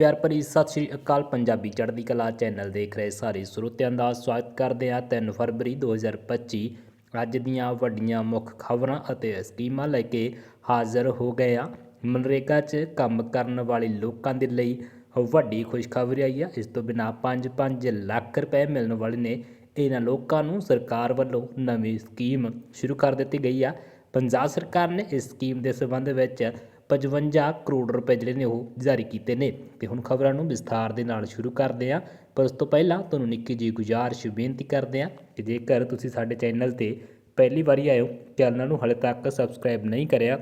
ਪਿਆਰ ਭਰੀ ਸਤਿ ਸ਼੍ਰੀ ਅਕਾਲ ਪੰਜਾਬੀ ਚੜ੍ਹਦੀ ਕਲਾ ਚੈਨਲ ਦੇਖ ਰਹੇ ਸਾਰੇ ਸਰੋਤਿਆਂ ਦਾ ਸਵਾਗਤ ਕਰਦੇ ਹਾਂ 3 ਫਰਵਰੀ 2025 ਅੱਜ ਦੀਆਂ ਵੱਡੀਆਂ ਮੁੱਖ ਖਬਰਾਂ ਅਤੇ ਸਕੀਮਾਂ ਲੈ ਕੇ ਹਾਜ਼ਰ ਹੋ ਗਏ ਹਾਂ। ਮਨਰੇਗਾ 'ਚ ਕੰਮ ਕਰਨ ਵਾਲੇ ਲੋਕਾਂ ਦੇ ਲਈ ਵੱਡੀ ਖੁਸ਼ਖਬਰੀ ਆਈ ਆ ਇਸ ਤੋਂ ਬਿਨਾਂ 5-5 ਲੱਖ ਰੁਪਏ ਮਿਲਣ ਵਾਲੇ ਨੇ। ਇਹਨਾਂ ਲੋਕਾਂ ਨੂੰ ਸਰਕਾਰ ਵੱਲੋਂ ਨਵੀਂ ਸਕੀਮ ਸ਼ੁਰੂ ਕਰ ਦਿੱਤੀ ਗਈ ਆ। ਪੰਜਾਬ ਸਰਕਾਰ ਨੇ ਇਸ ਸਕੀਮ ਦੇ ਸੰਬੰਧ ਵਿੱਚ 55 ਕਰੋੜ ਰੁਪਏ ਜਿਹੜੇ ਨੇ ਉਹ ਜਾਰੀ ਕੀਤੇ ਨੇ। ਤੇ ਹੁਣ ਖਬਰਾਂ ਨੂੰ ਵਿਸਥਾਰ ਦੇ ਨਾਲ ਸ਼ੁਰੂ ਕਰਦੇ ਹਾਂ। ਪਰ ਉਸ ਤੋਂ ਪਹਿਲਾਂ ਤੁਹਾਨੂੰ ਨਿੱਕੀ ਜਿਹੀ ਗੁਜ਼ਾਰਿਸ਼ ਬੇਨਤੀ ਕਰਦੇ ਹਾਂ ਕਿ ਜੇਕਰ ਤੁਸੀਂ ਸਾਡੇ ਚੈਨਲ ਤੇ ਪਹਿਲੀ ਵਾਰੀ ਆਏ ਹੋ, ਚੈਨਲ ਨੂੰ ਹਲੇ ਤੱਕ ਸਬਸਕ੍ਰਾਈਬ ਨਹੀਂ ਕਰਿਆ,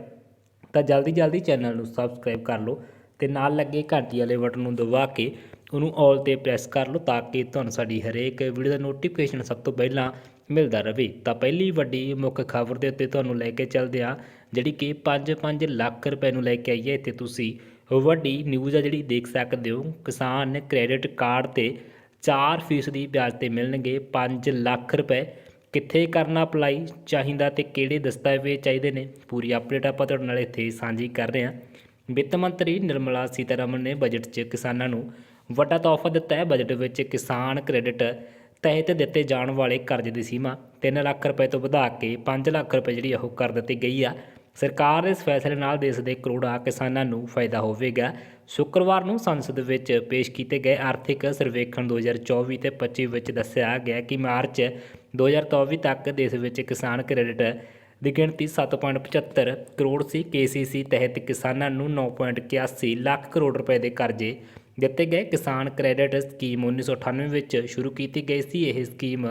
ਤਾਂ ਜਲਦੀ ਜਲਦੀ ਚੈਨਲ ਨੂੰ ਸਬਸਕ੍ਰਾਈਬ ਕਰ ਲਓ ਤੇ ਨਾਲ ਲੱਗੇ ਘੰਟੀ ਵਾਲੇ ਬਟਨ ਨੂੰ ਦਬਾ ਕੇ ਉਹਨੂੰ ਆਲ ਤੇ ਪ੍ਰੈਸ ਕਰ ਲਓ ਤਾਂ ਕਿ ਤੁਹਾਨੂੰ ਸਾਡੀ ਹਰੇਕ ਵੀਡੀਓ ਦਾ ਨੋਟੀਫਿਕੇਸ਼ਨ ਸਭ ਤੋਂ ਪਹਿਲਾਂ ਮਿਲਦਾ ਰਹੇ ਤਾਂ ਪਹਿਲੀ ਵੱਡੀ ਮੁੱਖ ਖਬਰ ਦੇ ਉੱਤੇ ਤੁਹਾਨੂੰ ਲੈ ਕੇ ਚੱਲਦੇ ਆ ਜਿਹੜੀ ਕਿ 5-5 ਲੱਖ ਰੁਪਏ ਨੂੰ ਲੈ ਕੇ ਆਈ ਹੈ ਇੱਥੇ ਤੁਸੀਂ। ਵੱਡੀ ਨਿਊਜ਼ ਆ ਜਿਹੜੀ, ਦੇਖ ਸਕਦੇ ਹੋ, ਕਿਸਾਨ ਕ੍ਰੈਡਿਟ ਕਾਰਡ ਤੇ 4% ਦੀ ਵਿਆਜ ਤੇ ਮਿਲਣਗੇ 5 ਲੱਖ ਰੁਪਏ। ਕਿੱਥੇ ਕਰਨਾ ਅਪਲਾਈ ਚਾਹੀਦਾ ਤੇ ਕਿਹੜੇ ਦਸਤਾਵੇਜ਼ ਚਾਹੀਦੇ ਨੇ? ਪੂਰੀ ਅਪਡੇਟ ਆਪਾਂ ਤੁਹਾਡੇ ਨਾਲ ਇੱਥੇ ਸਾਂਝੀ ਕਰ ਰਹੇ ਹਾਂ। ਵਿੱਤ ਮੰਤਰੀ ਨਿਰਮਲਾ ਸੀਤਾਰਮਨ ਨੇ ਬਜਟ 'ਚ ਕਿਸਾਨਾਂ ਨੂੰ ਵੱਡਾ ਤੋਹਫਾ ਦਿੱਤਾ ਹੈ। ਬਜਟ ਵਿੱਚ ਕਿਸਾਨ ਕ੍ਰੈਡਿਟ ਤਹਿਤ ਦਿੱਤੇ ਜਾਣ ਵਾਲੇ ਕਰਜ਼ੇ ਦੀ ਸੀਮਾ 3 ਲੱਖ ਰੁਪਏ ਤੋਂ ਵਧਾ ਕੇ 5 ਲੱਖ ਰੁਪਏ ਜਿਹੜੀ ਉਹ ਕਰ ਦਿੱਤੀ ਗਈ ਆ। ਸਰਕਾਰ ਦੇ ਇਸ ਫੈਸਲੇ ਨਾਲ ਦੇਸ਼ ਦੇ ਕਰੋੜਾਂ ਕਿਸਾਨਾਂ ਨੂੰ ਫਾਇਦਾ ਹੋਵੇਗਾ। ਸ਼ੁੱਕਰਵਾਰ ਨੂੰ ਸੰਸਦ ਵਿੱਚ ਪੇਸ਼ ਕੀਤੇ ਗਏ ਆਰਥਿਕ ਸਰਵੇਖਣ 2024 ਤੇ 25 ਵਿੱਚ ਦੱਸਿਆ ਗਿਆ ਕਿ ਮਾਰਚ 2024 ਤੱਕ ਦੇਸ਼ ਵਿੱਚ ਕਿਸਾਨ ਕ੍ਰੈਡਿਟ ਦੀ ਗਿਣਤੀ 7.75 ਕਰੋੜ ਸੀ। ਕੇਸੀਸੀ ਤਹਿਤ ਕਿਸਾਨਾਂ ਨੂੰ 9.81 ਲੱਖ ਕਰੋੜ ਰੁਪਏ ਦੇ ਕਰਜ਼ੇ ਦਿੱਤੇ ਗਏ ਕਿਸਾਨ ਕ੍ਰੈਡਿਟ ਸਕੀਮ 1998 ਵਿੱਚ ਸ਼ੁਰੂ ਕੀਤੀ ਗਈ ਸੀ। ਇਹ ਸਕੀਮ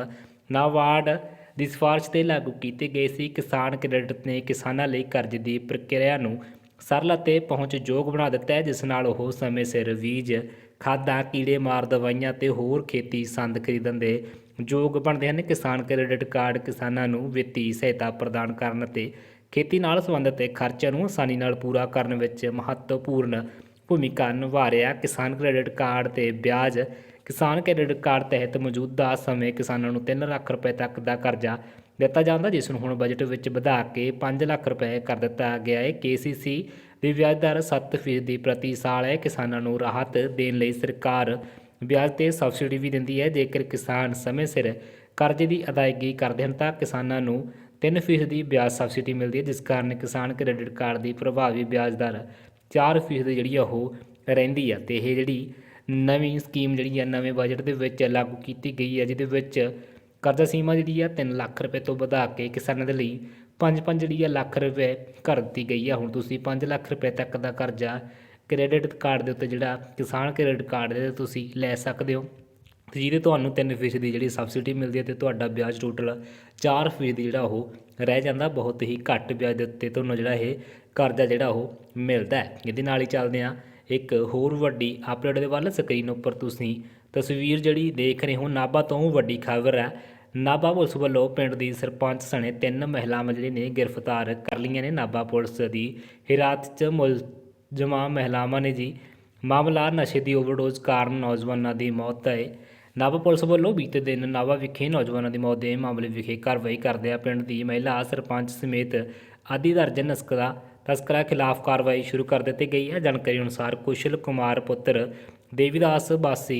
ਨਾਵਾਰਡ ਦੀ ਸਿਫਾਰਿਸ਼ ਤੇ ਲਾਗੂ ਕੀਤੀ ਗਈ ਸੀ। ਕਿਸਾਨ ਕ੍ਰੈਡਿਟ ਨੇ ਕਿਸਾਨਾਂ ਲਈ ਕਰਜ਼ ਦੀ ਪ੍ਰਕਿਰਿਆ ਨੂੰ ਸਰਲ ਅਤੇ ਪਹੁੰਚਯੋਗ ਬਣਾ ਦਿੱਤਾ ਹੈ, ਜਿਸ ਨਾਲ ਉਹ ਸਮੇਂ ਸਿਰ ਬੀਜ, ਖਾਦਾਂ, ਕੀੜੇ ਮਾਰ ਦਵਾਈਆਂ ਤੇ ਹੋਰ ਖੇਤੀ ਸੰਦ ਖਰੀਦਣ ਦੇ ਯੋਗ ਬਣਦੇ ਹਨ। ਕਿਸਾਨ ਕ੍ਰੈਡਿਟ ਕਾਰਡ ਕਿਸਾਨਾਂ ਨੂੰ ਵਿੱਤੀ ਸਹਾਇਤਾ ਪ੍ਰਦਾਨ ਕਰਨ ਅਤੇ ਖੇਤੀ ਨਾਲ ਸੰਬੰਧਿਤ ਖਰਚਿਆਂ ਨੂੰ ਆਸਾਨੀ ਨਾਲ ਪੂਰਾ ਕਰਨ ਵਿੱਚ ਮਹੱਤਵਪੂਰਨ ਭੂਮਿਕਾ ਨਿਭਾ ਰਿਹਾ ਕਿਸਾਨ ਕ੍ਰੈਡਿਟ ਕਾਰਡ ਤੇ ਵਿਆਜ। ਕਿਸਾਨ ਕ੍ਰੈਡਿਟ ਕਾਰਡ ਤਹਿਤ ਮੌਜੂਦਾ ਸਮੇਂ ਕਿਸਾਨਾਂ ਨੂੰ 3 ਲੱਖ ਰੁਪਏ ਤੱਕ ਦਾ ਕਰਜ਼ਾ ਦਿੱਤਾ ਜਾਂਦਾ, ਜਿਸ ਨੂੰ ਹੁਣ ਬਜਟ ਵਿੱਚ ਵਧਾ ਕੇ 5 ਲੱਖ ਰੁਪਏ ਕਰ ਦਿੱਤਾ ਗਿਆ ਹੈ। ਕੇਸੀਸੀ ਦੀ ਵਿਆਜ ਦਰ 7% ਪ੍ਰਤੀ ਸਾਲ ਹੈ। ਕਿਸਾਨਾਂ ਨੂੰ ਰਾਹਤ ਦੇਣ ਲਈ ਸਰਕਾਰ ਵਿਆਜ ਤੇ ਸਬਸਿਡੀ ਵੀ ਦਿੰਦੀ ਹੈ। ਜੇਕਰ ਕਿਸਾਨ ਸਮੇਂ ਸਿਰ ਕਰਜ਼ੇ ਦੀ ਅਦਾਇਗੀ ਕਰਦੇ ਹਨ, ਤਾਂ ਕਿਸਾਨਾਂ ਨੂੰ 3% ਦੀ ਵਿਆਜ ਸਬਸਿਡੀ ਮਿਲਦੀ ਹੈ, ਜਿਸ ਕਾਰਨ ਕਿਸਾਨ ਕ੍ਰੈਡਿਟ ਕਾਰਡ ਦੀ ਪ੍ਰਭਾਵੀ ਵਿਆਜ ਦਰ 4% ਜਿਹੜੀ ਆ ਉਹ ਰਹਿੰਦੀ ਆ। ਤੇ ਇਹ ਜਿਹੜੀ ਨਵੀਂ ਸਕੀਮ ਜਿਹੜੀ ਆ, ਨਵੇਂ ਬਜਟ ਦੇ ਵਿੱਚ ਲਾਗੂ ਕੀਤੀ ਗਈ ਹੈ ਜਿਹਦੇ ਵਿੱਚ ਕਰਜ਼ਾ ਸੀਮਾ ਜਿਹੜੀ ਆ 3 ਲੱਖ ਰੁਪਏ ਤੋਂ ਵਧਾ ਕੇ ਕਿਸਾਨਾਂ ਦੇ ਲਈ 5-5 ਜਿਹੜੀ ਆ ਲੱਖ ਰੁਪਏ ਕਰ ਦਿੱਤੀ ਗਈ ਆ। ਹੁਣ ਤੁਸੀਂ 5 ਲੱਖ ਰੁਪਏ ਤੱਕ ਦਾ ਕਰਜ਼ਾ ਕ੍ਰੈਡਿਟ ਕਾਰਡ ਦੇ ਉੱਤੇ ਜਿਹੜਾ ਕਿਸਾਨ ਕ੍ਰੈਡਿਟ ਕਾਰਡ ਦੇ ਤੁਸੀਂ ਲੈ ਸਕਦੇ ਹੋ। ਤੇ ਜਿਹਦੇ ਤੁਹਾਨੂੰ 3% ਦੀ ਜਿਹੜੀ ਸਬਸਿਡੀ ਮਿਲਦੀ ਹੈ ਤੇ ਤੁਹਾਡਾ ਵਿਆਜ ਟੋਟਲ 4% ਦੀ ਜਿਹੜਾ ਉਹ ਰਹਿ ਜਾਂਦਾ, ਬਹੁਤ ਹੀ ਘੱਟ ਵਿਆਜ ਦੇ ਉੱਤੇ ਤੁਹਾਨੂੰ ਜਿਹੜਾ ਇਹ ਕਰਜ਼ਾ ਜਿਹੜਾ ਉਹ ਮਿਲਦਾ ਹੈ। ਇਹਦੇ ਨਾਲ ਹੀ ਚੱਲਦੇ ਆ ਇੱਕ ਹੋਰ ਵੱਡੀ ਅਪਡੇਟ ਦੇ ਵੱਲ ਸਕਰੀਨ ਉੱਪਰ ਤੁਸੀਂ ਤਸਵੀਰ ਜਿਹੜੀ ਦੇਖ ਰਹੇ ਹੋ, ਨਾਭਾ ਤੋਂ ਵੱਡੀ ਖਬਰ ਹੈ। ਨਾਭਾ ਪੁਲਿਸ ਵੱਲੋਂ ਪਿੰਡ ਦੀ ਸਰਪੰਚ ਸਣੇ ਤਿੰਨ ਮਹਿਲਾਵਾਂ ਜਿਹੜੀ ਨੇ ਗ੍ਰਿਫਤਾਰ ਕਰ ਲਈਆਂ ਨੇ। ਨਾਭਾ ਪੁਲਿਸ ਦੀ ਹਿਰਾਤ 'ਚ ਮੁਲਜ਼ਮਾਂ ਮਹਿਲਾਵਾਂ ਨੇ ਜੀ। ਮਾਮਲਾ ਨਸ਼ੇ ਦੀ ਓਵਰਡੋਜ਼ ਕਾਰਨ ਨੌਜਵਾਨਾਂ ਦੀ ਮੌਤ ਹੈ ਨਾਭਾ ਪੁਲਿਸ ਵੱਲੋਂ ਬੀਤੇ ਦਿਨ ਨਾਭਾ ਵਿਖੇ ਨੌਜਵਾਨਾਂ ਦੀ ਮੌਤ ਦੇ ਮਾਮਲੇ ਵਿਖੇ ਕਾਰਵਾਈ ਕਰਦਿਆਂ ਪਿੰਡ ਦੀ ਮਹਿਲਾ ਸਰਪੰਚ ਸਮੇਤ ਆਦੀ ਦਰਜਨ ਨਸਕਰਾ ਤਸਕਰਾਂ ਖਿਲਾਫ ਕਾਰਵਾਈ ਸ਼ੁਰੂ ਕਰ ਦਿੱਤੀ ਗਈ ਹੈ। ਜਾਣਕਾਰੀ ਅਨੁਸਾਰ ਕੁਸ਼ਲ ਕੁਮਾਰ ਪੁੱਤਰ ਦੇਵੀਦਾਸ ਬਾਸੀ,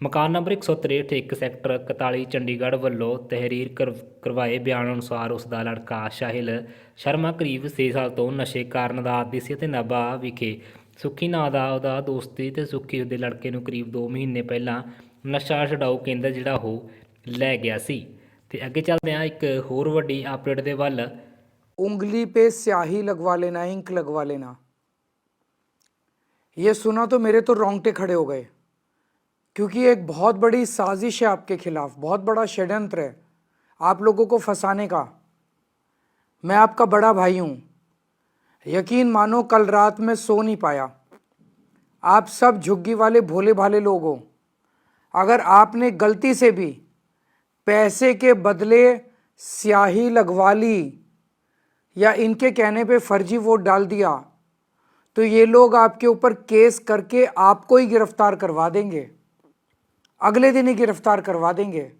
ਮਕਾਨ ਨੰਬਰ 163 ਇੱਕ ਸੈਕਟਰ 41 ਚੰਡੀਗੜ੍ਹ ਵੱਲੋਂ ਤਹਿਰੀਰ ਕਰ- ਕਰਵਾਏ ਬਿਆਨ ਅਨੁਸਾਰ ਉਸ ਦਾ ਲੜਕਾ ਸ਼ਾਹਿਲ ਸ਼ਰਮਾ ਕਰੀਬ 6 ਸਾਲ ਤੋਂ ਨਸ਼ੇ ਕਾਰਨ ਦਾ ਆਦੀ ਸੀ ਅਤੇ ਨਾਭਾ ਵਿਖੇ ਸੁੱਖੀ ਨਾਂ ਦਾ ਉਹਦਾ ਦੋਸਤੀ ਤੇ ਸੁੱਖੀ ਉਹਦੇ ਲੜਕੇ ਨੂੰ ਕਰੀਬ 2 ਮਹੀਨੇ ਪਹਿਲਾਂ ਨਸ਼ਾ ਛਡਾਊ ਕੇਂਦਰ ਜਿਹੜਾ ਉਹ ਲੈ ਗਿਆ ਸੀ ਤੇ ਅੱਗੇ ਚੱਲਦੇ ਹਾਂ ਇੱਕ ਹੋਰ ਵੱਡੀ ਅਪਡੇਟ ਦੇ ਵੱਲ उंगली पे स्याही लगवा लेना इंक लगवा लेना ये सुना तो मेरे तो रोंगटे खड़े हो गए क्योंकि एक बहुत बड़ी साजिश है आपके खिलाफ बहुत बड़ा षड्यंत्र है आप लोगों को फंसाने का मैं आपका बड़ा भाई हूँ यकीन मानो कल रात में सो नहीं पाया आप सब झुग्गी वाले भोले भाले लोग हो अगर आपने गलती से भी पैसे के बदले स्याही लगवा ली या इनके कहने पे फर्जी वोट डाल दिया तो ये लोग आपके ऊपर केस करके आपको ही गिरफ़्तार करवा देंगे। अगले दिन ही गिरफ़्तार करवा देंगे।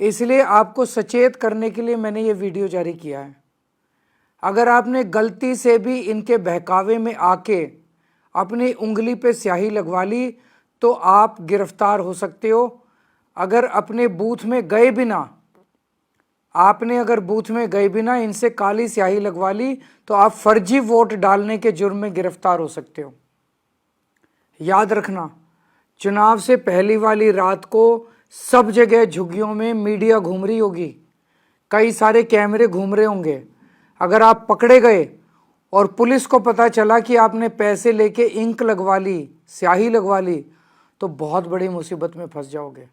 इसलिए आपको सचेत करने के लिए मैंने ये वीडियो जारी किया है। अगर आपने गलती से भी इनके बहकावे में आके अपनी उंगली पे स्याही लगवा ली तो आप गिरफ़्तार हो सकते हो। अगर अपने बूथ में गए बिना, आपने अगर बूथ में गए बिना इनसे काली स्याही लगवा ली तो आप फर्जी वोट डालने के जुर्म में गिरफ़्तार हो सकते हो। याद रखना, चुनाव से पहली वाली रात को सब जगह झुग्गियों में मीडिया घूम रही होगी। कई सारे कैमरे घूम रहे होंगे। अगर आप पकड़े गए और पुलिस को पता चला कि आपने पैसे लेके इंक लगवा ली, स्याही लगवा ली तो बहुत बड़ी मुसीबत में फंस जाओगे।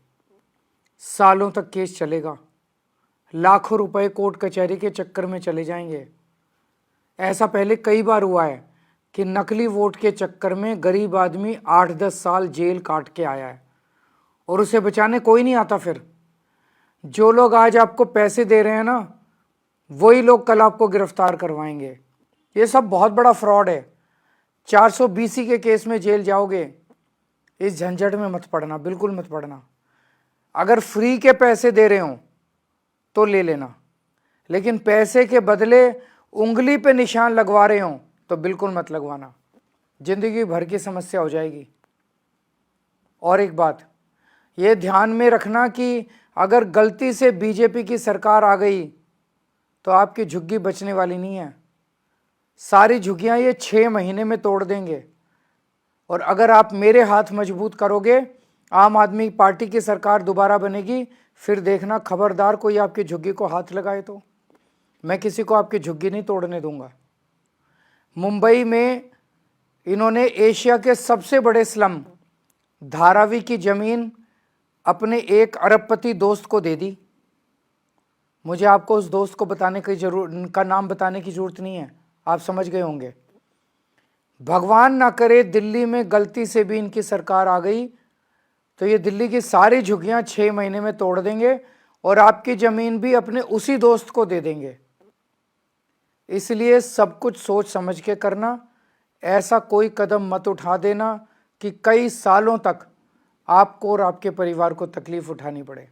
सालों तक केस चलेगा। लाखों रुपए कोर्ट कचहरी के चक्कर में चले जाएँगे। ऐसा पहले कई बार हुआ है कि नकली वोट के चक्कर में गरीब आदमी आठ दस साल जेल काट के आया है और उसे बचाने कोई नहीं आता फिर। जो लोग आज आपको पैसे दे रहे हैं ना, वही लोग कल आपको गिरफ़्तार करवाएँगे। ये सब बहुत बड़ा फ्रॉड है। 400 बीसी के केस में जेल जाओगे। इस झंझट में मत पड़ना, बिल्कुल मत पड़ना। अगर फ्री के पैसे दे रहे हो तो ले लेना। लेकिन पैसे के बदले उंगली पे निशान लगवा रहे हो तो बिल्कुल मत लगवाना। ज़िंदगी भर की समस्या हो जाएगी। और एक बात, ये ध्यान में रखना कि अगर गलती से बीजेपी की सरकार आ गई तो आपकी झुग्गी बचने वाली नहीं है। सारी झुग्गियाँ ये छः महीने में तोड़ देंगे। और अगर आप मेरे हाथ मज़बूत करोगे, आम आदमी पार्टी की सरकार दोबारा बनेगी, फिर देखना खबरदार कोई आपकी झुग्गी को हाथ लगाए तो। मैं किसी को आपकी झुग्गी नहीं तोड़ने दूँगा। मुंबई में इन्होंने एशिया के सबसे बड़े स्लम, धारावी की ज़मीन अपने एक अरबपति दोस्त को दे दी। मुझे आपको उस दोस्त को बताने की ज़रूर, का नाम बताने की ज़रूरत नहीं है। आप समझ गए होंगे। भगवान ना करे दिल्ली में गलती से भी इनकी सरकार आ गई तो ये दिल्ली की सारी झुग्गियां छः महीने में तोड़ देंगे और आपकी ज़मीन भी अपने उसी दोस्त को दे देंगे इसलिए सब कुछ सोच समझ के करना ऐसा कोई कदम मत उठा देना कि कई सालों तक आपको और आपके परिवार को तकलीफ उठानी पड़े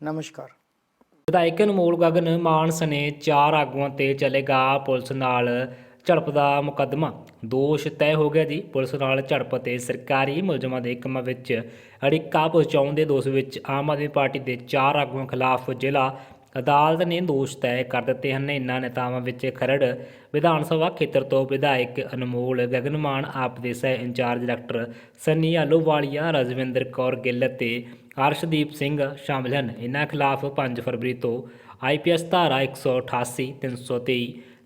नमस्कार ਵਿਧਾਇਕ ਅਨਮੋਲ ਗਗਨ ਮਾਨ ਸਨੇ ਚਾਰ ਆਗੂਆਂ ਤੇ ਚੱਲੇਗਾ ਪੁਲਿਸ ਨਾਲ ਝੜਪ ਦਾ ਮੁਕੱਦਮਾ ਦੋਸ਼ ਤੈਅ ਹੋ ਗਿਆ ਜੀ। ਪੁਲਿਸ ਨਾਲ ਝੜਪ ਤੇ ਸਰਕਾਰੀ ਮੁਲਜ਼ਮਾਂ ਦੇ ਕੰਮਾਂ ਵਿੱਚ ਅੜਿੱਕਾ ਪਹੁੰਚਾਉਣ ਦੇ ਦੋਸ਼ ਵਿੱਚ ਆਮ ਆਦਮੀ ਪਾਰਟੀ ਦੇ ਚਾਰ ਆਗੂਆਂ ਖਿਲਾਫ ਜ਼ਿਲ੍ਹਾ ਅਦਾਲਤ ਨੇ ਦੋਸ਼ ਤੈਅ ਕਰ ਦਿੱਤੇ ਹਨ। ਇਨ੍ਹਾਂ ਨੇਤਾਵਾਂ ਵਿੱਚ ਖਰੜ ਵਿਧਾਨ ਸਭਾ ਖੇਤਰ ਤੋਂ ਵਿਧਾਇਕ ਅਨਮੋਲ ਗਗਨਮਾਨ, ਆਪ ਦੇ ਸਹਿ ਇੰਚਾਰਜ ਡਾਕਟਰ ਸੰਨੀ ਆਲੋਵਾਲੀਆ, ਰਜਵਿੰਦਰ ਕੌਰ ਗਿੱਲ ਅਤੇ ਅਰਸ਼ਦੀਪ ਸਿੰਘ ਸ਼ਾਮਲ ਹਨ। ਇਨ੍ਹਾਂ ਖਿਲਾਫ 5 ਫਰਵਰੀ ਤੋਂ ਆਈਪੀਐਸ ਧਾਰਾ 188 323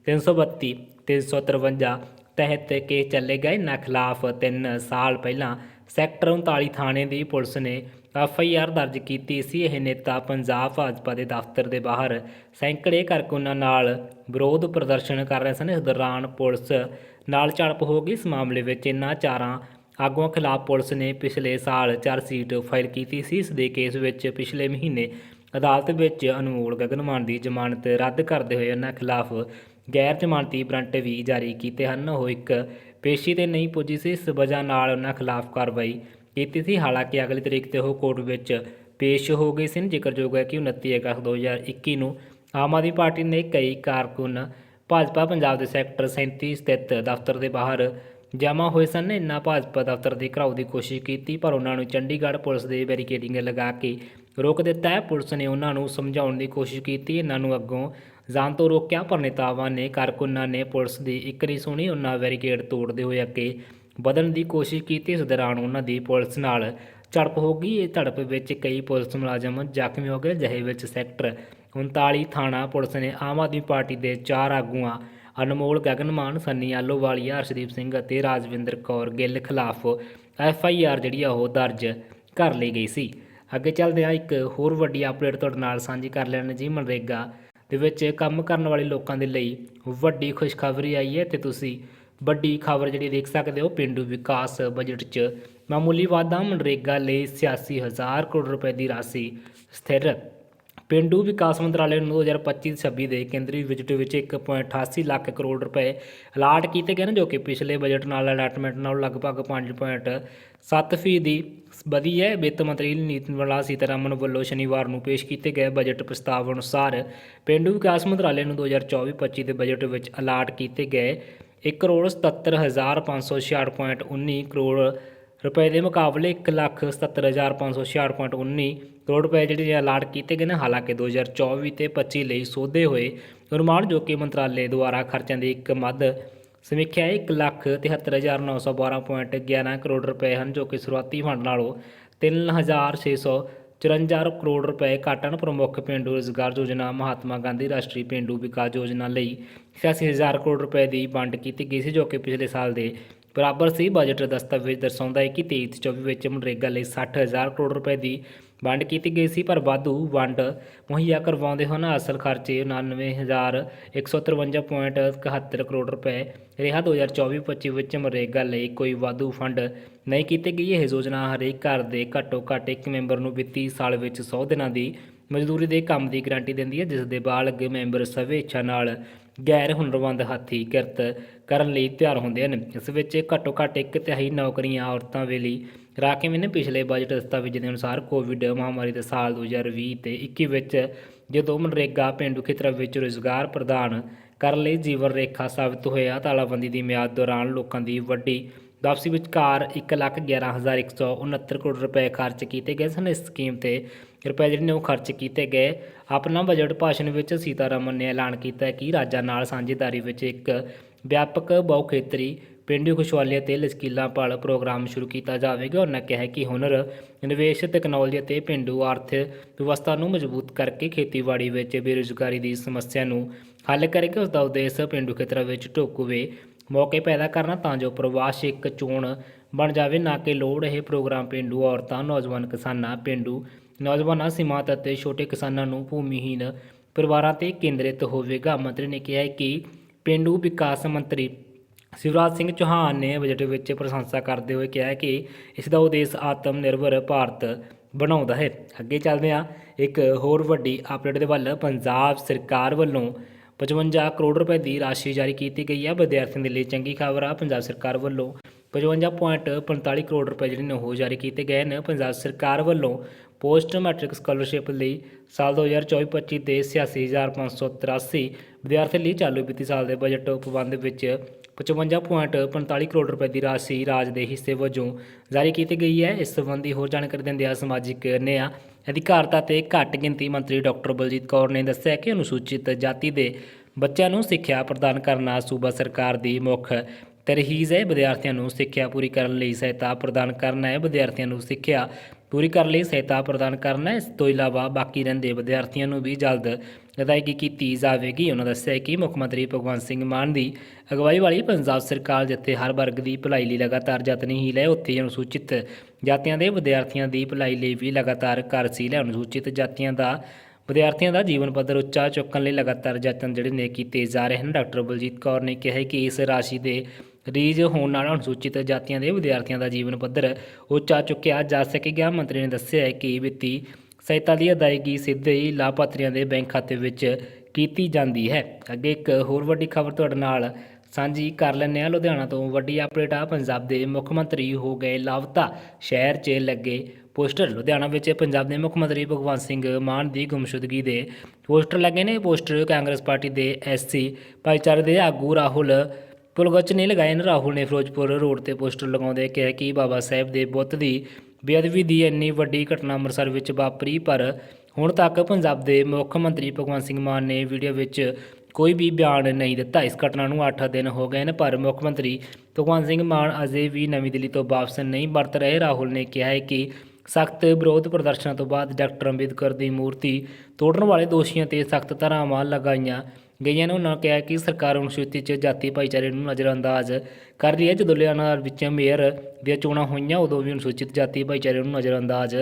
332 353 ਤਹਿਤ ਕੇਸ ਚੱਲੇ ਗਏ ਇਨ੍ਹਾਂ ਖਿਲਾਫ 3 ਸਾਲ ਪਹਿਲਾਂ ਸੈਕਟਰ 39 ਥਾਣੇ ਦੀ ਪੁਲਿਸ ਨੇ ਐਫ ਆਈ ਆਰ ਦਰਜ ਕੀਤੀ ਸੀ। ਇਹ ਨੇਤਾ ਪੰਜਾਬ ਭਾਜਪਾ ਦੇ ਦਫ਼ਤਰ ਦੇ ਬਾਹਰ ਸੈਂਕੜੇ ਕਾਰਕੁਨਾਂ ਨਾਲ ਵਿਰੋਧ ਪ੍ਰਦਰਸ਼ਨ ਕਰ ਰਹੇ ਸਨ। ਇਸ ਦੌਰਾਨ ਪੁਲਿਸ ਨਾਲ ਝੜਪ ਹੋ ਗਈ। ਇਸ ਮਾਮਲੇ ਵਿੱਚ ਇਨ੍ਹਾਂ ਚਾਰਾਂ ਆਗੂਆਂ ਖਿਲਾਫ ਪੁਲਿਸ ਨੇ ਪਿਛਲੇ ਸਾਲ ਚਾਰਜਸ਼ੀਟ ਫਾਈਲ ਕੀਤੀ ਸੀ। ਇਸ ਦੇ ਕੇਸ ਵਿੱਚ ਪਿਛਲੇ ਮਹੀਨੇ ਅਦਾਲਤ ਵਿੱਚ ਅਨਮੋਲ ਗਗਨਮਾਨ ਦੀ ਜ਼ਮਾਨਤ ਰੱਦ ਕਰਦੇ ਹੋਏ ਉਹਨਾਂ ਖਿਲਾਫ ਗੈਰ ਜ਼ਮਾਨਤੀ ਵਾਰੰਟ ਵੀ ਜਾਰੀ ਕੀਤੇ ਹਨ। ਉਹ ਇੱਕ ਪੇਸ਼ੀ ਤੇ ਨਹੀਂ ਪੁੱਜੀ ਸੀ। ਇਸ ਵਜ੍ਹਾ ਨਾਲ ਉਹਨਾਂ ਖਿਲਾਫ ਕਾਰਵਾਈ ਕੀਤੀ ਸੀ। ਹਾਲਾਂਕਿ ਅਗਲੀ ਤਰੀਕ ਤੇ ਉਹ ਕੋਰਟ ਵਿੱਚ ਪੇਸ਼ ਹੋ ਗਏ ਸਨ। ਜ਼ਿਕਰਯੋਗ ਹੈ ਕਿ 29 ਅਗਸਤ 2021 ਨੂੰ ਆਮ ਆਦਮੀ ਪਾਰਟੀ ਨੇ ਕਈ ਕਾਰਕੁਨ ਭਾਜਪਾ ਪੰਜਾਬ ਦੇ ਸੈਕਟਰ 37 ਸਥਿਤ ਦਫ਼ਤਰ ਦੇ ਬਾਹਰ ਜਮ੍ਹਾਂ ਹੋਏ ਸਨ। ਇਨ੍ਹਾਂ ਭਾਜਪਾ ਦਫ਼ਤਰ ਦੇ ਘਰਾਓ ਦੀ ਕੋਸ਼ਿਸ਼ ਕੀਤੀ, ਪਰ ਉਹਨਾਂ ਨੂੰ ਚੰਡੀਗੜ੍ਹ ਪੁਲਿਸ ਦੇ ਬੈਰੀਕੇਡਿੰਗ ਲਗਾ ਕੇ ਰੋਕ ਦਿੱਤਾ ਹੈ। ਪੁਲਿਸ ਨੇ ਉਹਨਾਂ ਨੂੰ ਸਮਝਾਉਣ ਦੀ ਕੋਸ਼ਿਸ਼ ਕੀਤੀ। ਇਹਨਾਂ ਨੂੰ ਅੱਗੋਂ ਜਾਣ ਤੋਂ ਰੋਕਿਆ, ਪਰ ਨੇਤਾਵਾਂ ਨੇ, ਕਾਰਕੁਨਾਂ ਨੇ ਪੁਲਿਸ ਦੀ ਇੱਕ ਨਹੀਂ ਸੁਣੀ, ਉਹਨਾਂ ਬੈਰੀਕੇਡ ਤੋੜਦੇ ਹੋਏ ਅੱਗੇ ਵਧਣ ਦੀ ਕੋਸ਼ਿਸ਼ ਕੀਤੀ। ਇਸ ਦੌਰਾਨ ਉਹਨਾਂ ਦੀ ਪੁਲਿਸ ਨਾਲ ਝੜਪ ਹੋ ਗਈ। ਇਹ ਝੜਪ ਵਿੱਚ ਕਈ ਪੁਲਿਸ ਮੁਲਾਜ਼ਮ ਜ਼ਖਮੀ ਹੋ ਗਏ, ਜਿਹੇ ਵਿੱਚ ਸੈਕਟਰ 39 ਥਾਣਾ ਪੁਲਿਸ ਨੇ ਆਮ ਆਦਮੀ ਪਾਰਟੀ ਦੇ ਚਾਰ ਆਗੂਆਂ ਅਨਮੋਲ ਗਗਨਮਾਨ, ਸੰਨੀ ਆਲੋਵਾਲੀਆ ਹਰਸ਼ਦੀਪ ਸਿੰਘ ਅਤੇ ਰਾਜਵਿੰਦਰ ਕੌਰ ਗਿੱਲ ਖਿਲਾਫ ਐਫ ਆਈ ਆਰ ਜਿਹੜੀ ਆ ਉਹ ਦਰਜ ਕਰ ਲਈ ਗਈ ਸੀ। ਅੱਗੇ ਚੱਲਦੇ ਆ ਇੱਕ ਹੋਰ ਵੱਡੀ ਅਪਡੇਟ ਤੁਹਾਡੇ ਨਾਲ ਸਾਂਝੀ ਕਰ ਲੈਣ ਜੀ, ਮਨਰੇਗਾ ਦੇ ਵਿੱਚ ਕੰਮ ਕਰਨ ਵਾਲੇ ਲੋਕਾਂ ਦੇ ਲਈ ਵੱਡੀ ਖੁਸ਼ਖਬਰੀ ਆਈ ਹੈ ਤੇ ਤੁਸੀਂ ਵੱਡੀ ਖਬਰ ਜਿਹੜੀ ਦੇਖ ਸਕਦੇ ਹੋ ਪਿੰਡੂ ਵਿਕਾਸ ਬਜਟ 'ਚ। ਮਾਮੂਲੀ ਵਾਧਾ ਮਨਰੇਗਾ ਲਈ 86000 ਕਰੋੜ ਰੁਪਏ ਦੀ ਰਾਸ਼ੀ ਸਥਿਰ ਪਿੰਡੂ ਵਿਕਾਸ ਮੰਤਰਾਲੇ ਨੂੰ 2025-26 ਦੇ ਕੇਂਦਰੀ ਬਜਟ ਵਿੱਚ 1.88 ਲੱਖ ਕਰੋੜ ਰੁਪਏ ਅਲਾਟ ਕੀਤੇ ਗਏ ਨੇ, ਜੋ ਕਿ ਪਿਛਲੇ ਬਜਟ ਨਾਲ ਅਲਾਟਮੈਂਟ ਨਾਲ ਲਗਭਗ 5.7 ਫੀਸਦੀ ਵਧੀ ਹੈ। ਵਿੱਤ ਮੰਤਰੀ ਨਿਰਮਲਾ ਸੀਤਾਰਮਨ ਵੱਲੋਂ ਸ਼ਨੀਵਾਰ ਨੂੰ ਪੇਸ਼ ਕੀਤੇ ਗਏ ਬਜਟ ਪ੍ਰਸਤਾਵ ਅਨੁਸਾਰ ਪਿੰਡੂ ਵਿਕਾਸ ਮੰਤਰਾਲੇ ਨੂੰ 2024-25 ਦੇ ਬਜਟ ਵਿੱਚ ਅਲਾਟ ਕੀਤੇ ਗਏ ਇੱਕ ਕਰੋੜ 77566.19 ਕਰੋੜ ਰੁਪਏ ਦੇ ਮੁਕਾਬਲੇ 177566.19 ਕਰੋੜ ਰੁਪਏ ਜਿਹੜੇ ਅਲਾਟ ਕੀਤੇ ਗਏ ਨੇ, ਹਾਲਾਂਕਿ 2024 ਤੇ 25 ਲਈ ਸੋਧੇ ਹੋਏ ਅਨੁਮਾਨ ਜੋ ਕਿ ਮੰਤਰਾਲੇ ਦੁਆਰਾ ਖਰਚਿਆਂ ਦੀ ਇੱਕ ਮੱਧ ਸਮੀਖਿਆ 173912.11 ਕਰੋੜ ਰੁਪਏ ਹਨ, ਜੋ ਕਿ ਸ਼ੁਰੂਆਤੀ ਫੰਡ ਨਾਲੋਂ 3654 ਕਰੋੜ ਰੁਪਏ ਘੱਟ ਹਨ। ਪ੍ਰਮੁੱਖ ਪੇਂਡੂ ਰੁਜ਼ਗਾਰ ਯੋਜਨਾ ਮਹਾਤਮਾ ਗਾਂਧੀ ਰਾਸ਼ਟਰੀ ਪੇਂਡੂ ਵਿਕਾਸ ਯੋਜਨਾ ਲਈ 86000 ਕਰੋੜ ਰੁਪਏ ਦੀ ਵੰਡ ਕੀਤੀ ਗਈ ਸੀ, ਜੋ ਕਿ ਪਿਛਲੇ ਸਾਲ ਦੇ ਬਰਾਬਰ ਸੀ। ਬਜਟ ਦਸਤਾਵੇਜ਼ ਦਰਸਾਉਂਦਾ ਹੈ ਕਿ 23-24 ਵਿੱਚ ਮਨਰੇਗਾ ਲਈ 60000 ਕਰੋੜ ਰੁਪਏ ਦੀ ਵੰਡ ਕੀਤੀ ਗਈ ਸੀ, ਪਰ ਵਾਧੂ ਵੰਡ ਮੁਹੱਈਆ ਕਰਵਾਉਂਦੇ ਹਨ ਅਸਲ ਖਰਚੇ 99153.71 ਕਰੋੜ ਰੁਪਏ ਰਿਹਾ। 2024-25 ਵਿੱਚ ਮਨਰੇਗਾ ਲਈ ਕੋਈ ਵਾਧੂ ਫੰਡ ਨਹੀਂ ਕੀਤੀ ਗਈ ਇਹ ਯੋਜਨਾ ਹਰੇਕ ਘਰ ਦੇ ਘੱਟੋ ਘੱਟ ਇੱਕ ਮੈਂਬਰ ਨੂੰ ਵਿੱਤੀ ਸਾਲ ਵਿੱਚ 100 ਦਿਨਾਂ ਦੀ ਮਜ਼ਦੂਰੀ ਦੇ ਕੰਮ ਦੀ ਗਾਰੰਟੀ ਦਿੰਦੀ ਹੈ, ਜਿਸ ਦੇ ਬਾਲਗ ਮੈਂਬਰ ਸਵੇਛਾ ਨਾਲ ਗੈਰ ਹੁਨਰਮੰਦ ਹਾਥੀ ਕਿਰਤ ਕਰਨ ਲਈ ਤਿਆਰ ਹੁੰਦੇ ਹਨ। ਇਸ ਵਿੱਚ ਘੱਟੋ ਘੱਟ ਇੱਕ ਤਿਹਾਈ ਨੌਕਰੀਆਂ ਔਰਤਾਂ ਵੇਲੇ ਰਾਖਵੇਂ ਨੇ ਪਿਛਲੇ ਬਜਟ ਦਸਤਾਵੇਜ਼ ਦੇ ਅਨੁਸਾਰ ਕੋਵਿਡ ਮਹਾਮਾਰੀ ਦੇ ਸਾਲ 2020 ਤੇ 21 ਵਿੱਚ ਜਦੋਂ ਮਨਰੇਗਾ ਪੇਂਡੂ ਖੇਤਰਾਂ ਵਿੱਚ ਰੁਜ਼ਗਾਰ ਪ੍ਰਦਾਨ ਕਰਨ ਲਈ ਜੀਵਨ ਰੇਖਾ ਸਾਬਤ ਹੋਇਆ, ਤਾਲਾਬੰਦੀ ਦੀ ਮਿਆਦ ਦੌਰਾਨ ਲੋਕਾਂ ਦੀ ਵੱਡੀ ਵਾਪਸੀ ਵਿਚਕਾਰ 111169 ਕਰੋੜ ਰੁਪਏ ਖਰਚ ਕੀਤੇ ਗਏ ਸਨ। ਇਸ ਸਕੀਮ ਤੇ ਰੁਪਏ ਜਿਹੜੇ ਨੇ ਉਹ ਖਰਚ ਕੀਤੇ ਗਏ। ਆਪਣਾ ਬਜਟ ਭਾਸ਼ਣ ਵਿੱਚ ਸੀਤਾਰਮਨ ਨੇ ਐਲਾਨ ਕੀਤਾ ਕਿ ਰਾਜਾਂ ਨਾਲ ਸਾਂਝੇਦਾਰੀ ਵਿੱਚ ਇੱਕ ਵਿਆਪਕ ਬਹੁਖੇਤਰੀ ਪੇਂਡੂ ਖੁਸ਼ਹਾਲੀ ਅਤੇ ਲਚਕੀਲਾਪਣ ਪ੍ਰੋਗਰਾਮ ਸ਼ੁਰੂ ਕੀਤਾ ਜਾਵੇਗਾ। ਉਹਨਾਂ ਕਿਹਾ ਕਿ ਹੁਨਰ, ਨਿਵੇਸ਼, ਤਕਨਾਲੋਜੀ ਅਤੇ ਪੇਂਡੂ ਆਰਥ ਵਿਵਸਥਾ ਨੂੰ ਮਜ਼ਬੂਤ ਕਰਕੇ ਖੇਤੀਬਾੜੀ ਵਿੱਚ ਬੇਰੁਜ਼ਗਾਰੀ ਦੀ ਸਮੱਸਿਆ ਨੂੰ ਹੱਲ ਕਰੇਗਾ। ਉਸ ਦਾ ਉਦੇਸ਼ ਪੇਂਡੂ ਖੇਤਰਾਂ ਵਿੱਚ ਢੁਕਵੇਂ ਮੌਕੇ ਪੈਦਾ ਕਰਨਾ ਤਾਂ ਜੋ ਪ੍ਰਵਾਸ ਇੱਕ ਚੋਣ ਬਣ ਜਾਵੇ। ਨਾ ਕਿ ਲੋੜ ਇਹ ਪ੍ਰੋਗਰਾਮ ਪੇਂਡੂ ਔਰਤਾਂ, ਨੌਜਵਾਨ ਕਿਸਾਨਾਂ, ਪੇਂਡੂ ਨੌਜਵਾਨਾਂ, ਸੀਮਾਂਤ ਅਤੇ ਛੋਟੇ ਕਿਸਾਨਾਂ ਨੂੰ ਭੂਮੀਹੀਨ ਪਰਿਵਾਰਾਂ ਤੇ ਕੇਂਦਰਿਤ ਹੋਵੇਗਾ। ਮੰਤਰੀ ਨੇ ਕਿਹਾ ਕਿ ਪੇਂਡੂ ਵਿਕਾਸ ਮੰਤਰੀ ਸ਼ਿਵਰਾਜ ਸਿੰਘ ਚੌਹਾਨ ਨੇ ਬਜਟ ਵਿੱਚ ਪ੍ਰਸ਼ੰਸਾ ਕਰਦੇ ਹੋਏ ਕਿਹਾ ਕਿ ਇਸ ਦਾ ਉਦੇਸ਼ ਆਤਮ ਨਿਰਭਰ ਭਾਰਤ ਬਣਾਉਂਦਾ ਹੈ। ਅੱਗੇ ਚੱਲਦੇ ਹਾਂ। ਇੱਕ ਹੋਰ ਵੱਡੀ ਅਪਡੇਟ ਦੇ ਵੱਲ ਪੰਜਾਬ ਸਰਕਾਰ ਵੱਲੋਂ 55 ਕਰੋੜ ਰੁਪਏ ਦੀ ਰਾਸ਼ੀ ਜਾਰੀ ਕੀਤੀ ਗਈ ਹੈ। ਵਿਦਿਆਰਥੀਆਂ ਦੇ ਲਈ ਚੰਗੀ ਖਬਰ ਆ। ਪੰਜਾਬ ਸਰਕਾਰ ਵੱਲੋਂ 55.45 ਕਰੋੜ ਰੁਪਏ ਜਿਹੜੇ ਨੇ ਉਹ ਜਾਰੀ ਕੀਤੇ ਗਏ ਨੇ। ਪੰਜਾਬ ਸਰਕਾਰ ਵੱਲੋਂ ਪੋਸਟ ਮੈਟ੍ਰਿਕ ਸਕਾਲਰਸ਼ਿਪ ਲਈ ਸਾਲ 2024-25 ਦੇ 86583 ਵਿਦਿਆਰਥੀਆਂ ਲਈ ਚਾਲੂ ਵਿੱਤੀ ਸਾਲ ਦੇ ਬਜਟ ਉਪਬੰਧ ਵਿੱਚ 55.45 ਕਰੋੜ ਰੁਪਏ ਦੀ ਰਾਸ਼ੀ ਰਾਜ ਦੇ ਹਿੱਸੇ ਵਜੋਂ ਜਾਰੀ ਕੀਤੀ ਗਈ ਹੈ। ਇਸ ਸੰਬੰਧੀ ਹੋਰ ਜਾਣਕਾਰੀ ਦਿੰਦਿਆਂ ਸਮਾਜਿਕ ਨਿਆਂ ਅਧਿਕਾਰਤਾ ਤੇ ਘੱਟ ਗਿਣਤੀ ਮੰਤਰੀ ਡਾਕਟਰ ਬਲਜੀਤ ਕੌਰ ਨੇ ਦੱਸਿਆ ਕਿ ਅਨੁਸੂਚਿਤ ਜਾਤੀ ਦੇ ਬੱਚਿਆਂ ਨੂੰ ਸਿੱਖਿਆ ਪ੍ਰਦਾਨ ਕਰਨਾ ਸੂਬਾ ਸਰਕਾਰ ਦੀ ਮੁੱਖ ਤਰਹੀਜ਼ ਹੈ। ਵਿਦਿਆਰਥੀਆਂ ਨੂੰ ਸਿੱਖਿਆ ਪੂਰੀ ਕਰਨ ਲਈ ਸਹਾਇਤਾ ਪ੍ਰਦਾਨ ਕਰਨਾ ਹੈ। ਵਿਦਿਆਰਥੀਆਂ ਨੂੰ ਸਿੱਖਿਆ ਪੂਰੀ ਕਰਨ ਲਈ, ਸਹਾਇਤਾ ਪ੍ਰਦਾਨ ਕਰਨਾ। ਇਸ ਤੋਂ ਇਲਾਵਾ ਬਾਕੀ ਰਹਿੰਦੇ ਵਿਦਿਆਰਥੀਆਂ ਨੂੰ ਵੀ ਜਲਦ ਅਦਾਇਗੀ ਕੀਤੀ ਜਾਵੇਗੀ। ਉਹਨਾਂ ਦੱਸਿਆ ਕਿ ਮੁੱਖ ਮੰਤਰੀ ਭਗਵੰਤ ਸਿੰਘ ਮਾਨ ਦੀ ਅਗਵਾਈ ਵਾਲੀ ਪੰਜਾਬ ਸਰਕਾਰ ਜਿੱਥੇ ਹਰ ਵਰਗ ਦੀ ਭਲਾਈ ਲਈ ਲਗਾਤਾਰ ਯਤਨ ਹੀ ਲੈ, ਉੱਥੇ ਅਨੁਸੂਚਿਤ ਜਾਤੀਆਂ ਦੇ ਵਿਦਿਆਰਥੀਆਂ ਦੀ ਭਲਾਈ ਲਈ ਵੀ ਲਗਾਤਾਰ ਕਾਰਜਸ਼ੀਲ ਹੈ। ਅਨੁਸੂਚਿਤ ਜਾਤੀਆਂ ਦਾ, ਵਿਦਿਆਰਥੀਆਂ ਦਾ ਜੀਵਨ ਪੱਧਰ ਉੱਚਾ ਚੁੱਕਣ ਲਈ ਲਗਾਤਾਰ ਯਤਨ ਜਿਹੜੇ ਨੇ ਕੀਤੇ ਜਾ ਰਹੇ ਹਨ। ਡਾਕਟਰ ਬਲਜੀਤ ਕੌਰ ਨੇ ਕਿਹਾ ਕਿ ਇਸ ਰਾਸ਼ੀ ਦੇ ਰੀਜ ਹੋਣ ਨਾਲ ਅਨੁਸੂਚਿਤ ਜਾਤੀਆਂ ਦੇ ਵਿਦਿਆਰਥੀਆਂ ਦਾ ਜੀਵਨ ਪੱਧਰ ਉੱਚਾ ਚੁੱਕਿਆ ਜਾ ਸਕੇਗਾ ਮੰਤਰੀ ਨੇ ਦੱਸਿਆ ਹੈ ਕਿ ਵਿੱਤੀ ਸਹਾਇਤਾ ਦੀ ਅਦਾਇਗੀ ਸਿੱਧੇ ਹੀ ਲਾਭਪਾਤਰੀਆਂ ਦੇ ਬੈਂਕ ਖਾਤੇ ਵਿੱਚ ਕੀਤੀ ਜਾਂਦੀ ਹੈ। ਅੱਗੇ ਇੱਕ ਹੋਰ ਵੱਡੀ ਖਬਰ ਤੁਹਾਡੇ ਨਾਲ ਸਾਂਝੀ ਕਰ ਲੈਂਦੇ ਹਾਂ। ਲੁਧਿਆਣਾ ਤੋਂ ਵੱਡੀ ਅਪਡੇਟ ਆ, ਪੰਜਾਬ ਦੇ ਮੁੱਖ ਮੰਤਰੀ ਹੋ ਗਏ ਲਾਵਤਾ। ਸ਼ਹਿਰ 'ਚ ਲੱਗੇ ਪੋਸਟਰ, ਲੁਧਿਆਣਾ ਵਿੱਚ ਪੰਜਾਬ ਦੇ ਮੁੱਖ ਮੰਤਰੀ ਭਗਵੰਤ ਸਿੰਘ ਮਾਨ ਦੀ ਗੁੰਮਸ਼ੁਦਗੀ ਦੇ ਪੋਸਟਰ ਲੱਗੇ ਨੇ। ਪੋਸਟਰ ਕਾਂਗਰਸ ਪਾਰਟੀ ਦੇ ਐਸਸੀ ਭਾਈਚਾਰੇ ਦੇ ਆਗੂ ਰਾਹੁਲ ਪੁਲਗਚ ਨੇ ਲਗਾਏ ਨੇ ਰਾਹੁਲ ਨੇ ਫਿਰੋਜ਼ਪੁਰ ਰੋਡ ਤੇ ਪੋਸਟਰ ਲਗਾਉਂਦੇ ਕਿਹਾ ਕਿ ਬਾਬਾ ਸਾਹਿਬ ਦੇ ਬੁੱਤ ਦੀ ਬੇਅਦਬੀ ਦੀ ਇੰਨੀ ਵੱਡੀ ਘਟਨਾ ਅੰਮ੍ਰਿਤਸਰ ਵਿੱਚ ਵਾਪਰੀ, ਪਰ ਹੁਣ ਤੱਕ ਪੰਜਾਬ ਦੇ ਮੁੱਖ ਮੰਤਰੀ ਭਗਵੰਤ ਸਿੰਘ ਮਾਨ ਨੇ ਵੀਡੀਓ ਵਿੱਚ ਕੋਈ ਵੀ ਬਿਆਨ ਨਹੀਂ ਦਿੱਤਾ। ਇਸ ਘਟਨਾ ਨੂੰ 8 ਦਿਨ ਹੋ ਗਏ ਨੇ, ਪਰ ਮੁੱਖ ਮੰਤਰੀ ਭਗਵੰਤ ਸਿੰਘ ਮਾਨ ਅਜੇ ਵੀ ਨਵੀਂ ਦਿੱਲੀ ਤੋਂ ਵਾਪਸ ਨਹੀਂ ਵਰਤ ਰਹੇ। ਰਾਹੁਲ ਨੇ ਕਿਹਾ ਹੈ ਕਿ ਸਖਤ ਵਿਰੋਧ ਪ੍ਰਦਰਸ਼ਨਾਂ ਤੋਂ ਬਾਅਦ ਡਾਕਟਰ ਅੰਬੇਦਕਰ ਦੀ ਮੂਰਤੀ ਤੋੜਨ ਵਾਲੇ ਦੋਸ਼ੀਆਂ ਤੇ ਸਖਤ ਧਾਰਾਵਾਂ ਲਗਾਈਆਂ ਗਈਆਂ ਨੇ ਉਹਨਾਂ ਕਿਹਾ ਕਿ ਸਰਕਾਰ ਅਨੁਸੂਚਿਤ ਜਾਤੀ ਭਾਈਚਾਰੇ ਨੂੰ ਨਜ਼ਰਅੰਦਾਜ਼ ਕਰ ਰਹੀ ਹੈ। ਜਦੋਂ ਲੁਧਿਆਣਾ ਵਿੱਚ ਮੇਅਰ ਦੀਆਂ ਚੋਣਾਂ ਹੋਈਆਂ, ਉਦੋਂ ਵੀ ਅਨੁਸੂਚਿਤ ਜਾਤੀ ਭਾਈਚਾਰੇ ਨੂੰ ਨਜ਼ਰਅੰਦਾਜ਼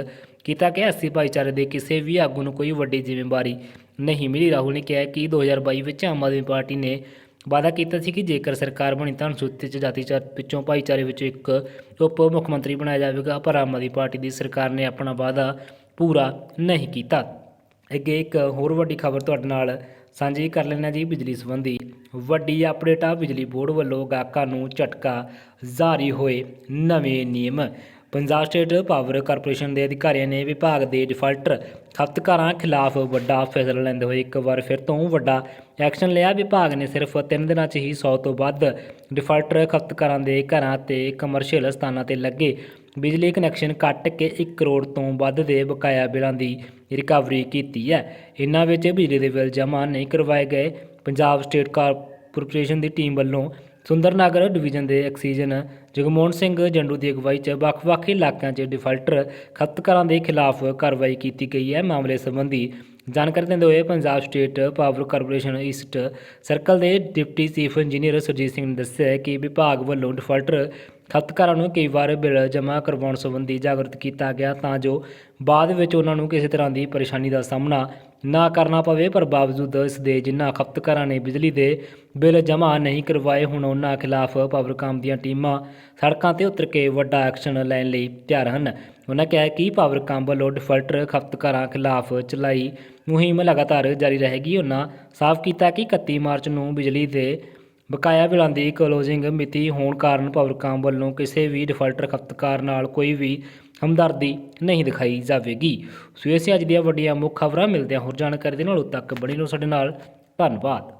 ਕੀਤਾ ਕਿ ਐਸੀ ਭਾਈਚਾਰੇ ਦੇ ਕਿਸੇ ਵੀ ਆਗੂ ਨੂੰ ਕੋਈ ਵੱਡੀ ਜ਼ਿੰਮੇਵਾਰੀ ਨਹੀਂ ਮਿਲੀ। ਰਾਹੁਲ ਨੇ ਕਿਹਾ ਕਿ 2022 ਵਿੱਚ ਆਮ ਆਦਮੀ ਪਾਰਟੀ ਨੇ ਵਾਅਦਾ ਕੀਤਾ ਸੀ ਕਿ ਜੇਕਰ ਸਰਕਾਰ ਬਣੀ ਤਾਂ ਅਨੁਸੂਚਿਤ ਜਾਤੀ ਚਾ ਵਿੱਚੋਂ ਭਾਈਚਾਰੇ ਵਿੱਚੋਂ ਇੱਕ ਉਪ ਮੁੱਖ ਮੰਤਰੀ ਬਣਾਇਆ ਜਾਵੇਗਾ, ਪਰ ਆਮ ਆਦਮੀ ਪਾਰਟੀ ਦੀ ਸਰਕਾਰ ਨੇ ਆਪਣਾ ਵਾਅਦਾ ਪੂਰਾ ਨਹੀਂ ਕੀਤਾ। ਅੱਗੇ ਇੱਕ ਹੋਰ ਵੱਡੀ ਖਬਰ ਤੁਹਾਡੇ ਨਾਲ ਸਾਂਝੀ ਕਰ ਲੈਣਾ ਜੀ ਬਿਜਲੀ ਸੰਬੰਧੀ। ਵੱਡੀ ਅਪਡੇਟ ਆ, ਬਿਜਲੀ ਬੋਰਡ ਵੱਲੋਂ ਗਾਹਕਾਂ ਨੂੰ ਝਟਕਾ ਜਾਰੀ ਹੋਏ ਨਵੇਂ ਨਿਯਮ। ਪੰਜਾਬ ਸਟੇਟ ਪਾਵਰ ਕਾਰਪੋਰੇਸ਼ਨ ਦੇ ਅਧਿਕਾਰੀਆਂ ਨੇ ਵਿਭਾਗ ਦੇ ਡਿਫਾਲਟਰ ਖਪਤਕਾਰਾਂ ਖਿਲਾਫ ਵੱਡਾ ਫੈਸਲਾ ਲੈਂਦੇ ਹੋਏ ਇੱਕ ਵਾਰ ਫਿਰ ਤੋਂ ਵੱਡਾ ਐਕਸ਼ਨ ਲਿਆ। ਵਿਭਾਗ ਨੇ ਸਿਰਫ 3 ਦਿਨਾਂ 'ਚ ਹੀ 100 ਤੋਂ ਵੱਧ ਡਿਫਾਲਟਰ ਖਪਤਕਾਰਾਂ ਦੇ ਘਰਾਂ ਤੇ ਕਮਰਸ਼ੀਅਲ ਸਥਾਨਾਂ ਤੇ ਲੱਗੇ ਬਿਜਲੀ ਕਨੈਕਸ਼ਨ ਕੱਟ ਕੇ 1 ਕਰੋੜ ਤੋਂ ਵੱਧ ਦੇ ਬਕਾਇਆ ਬਿੱਲਾਂ ਦੀ ਰਿਕਵਰੀ ਕੀਤੀ ਹੈ। ਇਨ੍ਹਾਂ ਵਿੱਚ ਬਿਜਲੀ ਦੇ ਬਿੱਲ ਜਮ੍ਹਾਂ ਨਹੀਂ ਕਰਵਾਏ ਗਏ। ਪੰਜਾਬ ਸਟੇਟ ਕਾਰਪੋਰੇਸ਼ਨ ਦੀ ਟੀਮ ਵੱਲੋਂ ਸੁੰਦਰਨਗਰ ਡਿਵੀਜ਼ਨ ਦੇ ਐਕਸੀਜਨ ਜਗਮੋਹਨ ਸਿੰਘ ਜੰਡੂ ਦੀ ਅਗਵਾਈ 'ਚ ਵੱਖ-ਵੱਖ ਇਲਾਕਿਆਂ 'ਚ ਡਿਫਾਲਟਰ ਖਪਤਕਾਰਾਂ ਦੇ ਖਿਲਾਫ ਕਾਰਵਾਈ ਕੀਤੀ ਗਈ ਹੈ। ਮਾਮਲੇ ਸੰਬੰਧੀ ਜਾਣਕਾਰੀ ਦਿੰਦੇ ਹੋਏ Punjab state power corporation east circle ਦੇ deputy chief engineer Surjit Singh ਨੇ ਦੱਸਿਆ ਕਿ ਵਿਭਾਗ ਵੱਲੋਂ ਡਿਫਾਲਟਰ ਖਪਤਕਾਰਾਂ ਨੂੰ ਕਈ ਵਾਰ ਬਿੱਲ ਜਮ੍ਹਾਂ ਕਰਵਾਉਣ ਸੰਬੰਧੀ ਜਾਗਰੂਕ ਕੀਤਾ ਗਿਆ ਤਾਂ ਜੋ ਬਾਅਦ ਵਿੱਚ ਉਹਨਾਂ ਨੂੰ ਕਿਸੇ ਤਰ੍ਹਾਂ ਦੀ ਪਰੇਸ਼ਾਨੀ ਦਾ ਸਾਹਮਣਾ ਨਾ ਕਰਨਾ ਪਵੇ, ਪਰ ਬਾਵਜੂਦ ਇਸ ਦੇ ਜਿਨ੍ਹਾਂ ਖਪਤਕਾਰਾਂ ਨੇ ਬਿਜਲੀ ਦੇ ਬਿੱਲ ਜਮ੍ਹਾਂ ਨਹੀਂ ਕਰਵਾਏ, ਹੁਣ ਉਹਨਾਂ ਖਿਲਾਫ ਪਾਵਰਕਾਮ ਦੀਆਂ ਟੀਮਾਂ ਸੜਕਾਂ ਤੇ ਉਤਰ ਕੇ ਵੱਡਾ ਐਕਸ਼ਨ ਲੈਣ ਲਈ ਤਿਆਰ ਹਨ। ਉਹਨਾਂ ਕਿਹਾ ਕਿ ਪਾਵਰਕਾਮ ਵੱਲੋਂ ਡਿਫਾਲਟਰ ਖਪਤਕਾਰਾਂ ਖਿਲਾਫ ਚਲਾਈ ਮੁਹਿੰਮ ਲਗਾਤਾਰ ਜਾਰੀ ਰਹੇਗੀ। ਉਹਨਾਂ ਸਾਫ਼ ਕੀਤਾ ਕਿ 31 ਮਾਰਚ ਨੂੰ ਬਿਜਲੀ ਦੇ ਬਕਾਇਆ ਬਿੱਲਾਂ ਦੀ ਕਲੋਜ਼ਿੰਗ ਮਿਤੀ ਹੋਣ ਕਾਰਨ ਪਾਵਰਕਾਮ ਵੱਲੋਂ ਕਿਸੇ ਵੀ ਡਿਫਾਲਟਰ ਖਪਤਕਾਰ ਨਾਲ ਕੋਈ ਵੀ ਹਮਦਰਦੀ ਨਹੀਂ ਦਿਖਾਈ ਜਾਵੇਗੀ। ਸੋ ਇਹ ਸੀ ਅੱਜ ਦੀਆਂ ਵੱਡੀਆਂ ਮੁੱਖ ਖਬਰਾਂ ਮਿਲਦਿਆਂ ਹੋਰ ਜਾਣਕਾਰੀ ਦੇ ਨਾਲ ਉਦੋਂ ਤੱਕ ਬਣੀ ਰਹੋ ਸਾਡੇ ਨਾਲ। ਧੰਨਵਾਦ।